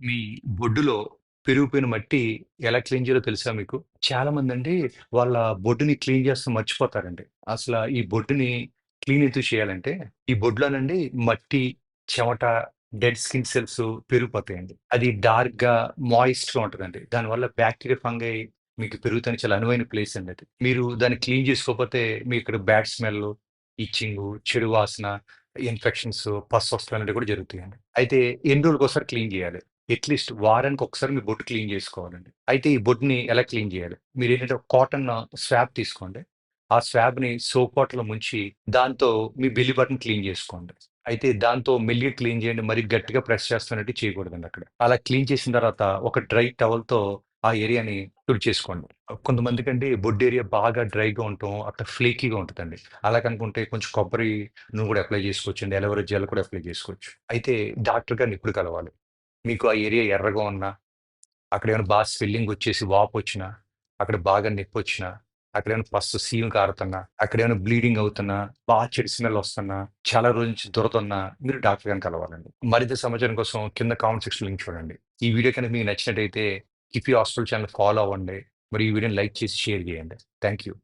మీ బొడ్డులో పెరిగిపోయిన మట్టి ఎలా క్లీన్ చేయాలో తెలుసా మీకు? చాలా మంది అండి వాళ్ళ బొడ్డుని క్లీన్ చేస్తూ మర్చిపోతారండి. అసలు ఈ బొడ్డుని క్లీన్ ఎందుకు చేయాలంటే, ఈ బొడ్లోనండి మట్టి, చెమట, డెడ్ స్కిన్ సెల్స్ పెరిగిపోతాయండి. అది డార్క్ డార్క్‌గా, మాయిస్ట్‌గా ఉంటుందండి దానివల్ల బ్యాక్టీరియా ఫంగై మీకు పెరుగుతానికి చాలా అనువైన ప్లేస్ అండి అది. మీరు దాన్ని క్లీన్ చేసుకోకపోతే మీకు ఇక్కడ బ్యాడ్ స్మెల్, ఇచ్చింగ్ చెడు వాసన, ఇన్ఫెక్షన్స్, పస్ వస్తాలు అనేటివి కూడా జరుగుతాయండి. అయితే ఎన్ని రోజులకోసారి క్లీన్ చేయాలి? అట్‌లీస్ట్ వారానికి ఒకసారి మీ బొడ్డు క్లీన్ చేసుకోవాలండి. అయితే ఈ బొడ్డుని ఎలా క్లీన్ చేయాలి? మీరు ఏంటంటే కాటన్ స్వాబ్ తీసుకోండి. ఆ స్వాబ్‌ని సోప్ వాటర్‌లో ముంచి దాంతో మీ బెల్లి బటన్ క్లీన్ చేసుకోండి. అయితే దాంతో మెల్లిగా క్లీన్ చేయండి. మరి గట్టిగా ప్రెస్ చేస్తున్నట్టు చేయకూడదండి అక్కడ. అలా క్లీన్ చేసిన తర్వాత ఒక డ్రై టవల్‌తో ఆ ఏరియాని తుడిచేసుకోండి. కొంతమందికండి బొడ్డు ఏరియా బాగా డ్రైగా ఉంటాం అట్లా ఫ్లేకీగా అలా అనుకుంటే కొంచెం కొబ్బరి నూనె కూడా అప్లై చేసుకోవచ్చండి. అలోవెరా జెల్ కూడా అప్లై చేసుకోవచ్చు. అయితే డాక్టర్ గారిని ఇప్పుడు కలవాలి? మీకు ఆ ఏరియా ఎర్రగా ఉన్నా, అక్కడేమైనా బాగా స్వెల్లింగ్ వచ్చేసి వాపొచ్చినా, అక్కడ బాగా నొప్పొచ్చినా, అక్కడేమైనా పస్సు సీమ్ కారుతున్నా, అక్కడేమైనా బ్లీడింగ్ అవుతున్నా, బాగా చెడు స్మెల్ వస్తున్నా, చాలా రోజుల నుంచి దొరుకుతున్నా మీరు డాక్టర్ గారిని కలవాలండి. మరింత సమాచారం కోసం కింద కామెంట్ సెక్షన్ లింక్ చూడండి. ఈ వీడియో కనుక మీకు నచ్చినట్టయితే కిఫీ హాస్పిటల్ ఛానల్ ఫాలో అవ్వండి. మరి ఈ వీడియోని లైక్ చేసి షేర్ చేయండి. Thank you.